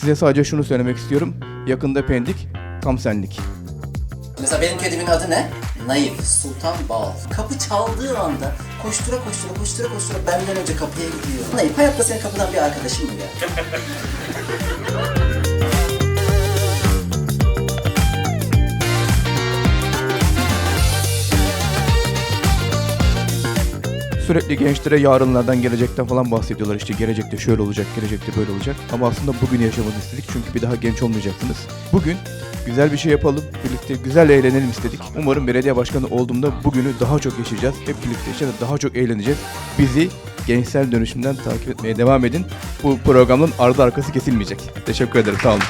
Size sadece şunu söylemek istiyorum. Yakında Pendik, tam senlik. Mesela benim kedimin adı ne? Naif, Sultan Bal. Kapı çaldığı anda koştura koştura koştura koştura benden önce kapıya gidiyor. Naif, hayatta senin kapıdan bir arkadaşın mı ya? Sürekli gençlere yarınlardan, gelecekten falan bahsediyorlar. İşte gelecekte şöyle olacak, gelecekte böyle olacak. Ama aslında bugün yaşamanı istedik çünkü bir daha genç olmayacaksınız. Bugün güzel bir şey yapalım, birlikte güzel eğlenelim istedik. Umarım belediye başkanı olduğumda bugünü daha çok yaşayacağız. Hep birlikte yaşayacağız, daha çok eğleneceğiz. Bizi gençsel dönüşümden takip etmeye devam edin. Bu programın ardı arkası kesilmeyecek. Teşekkür ederim, sağ olun.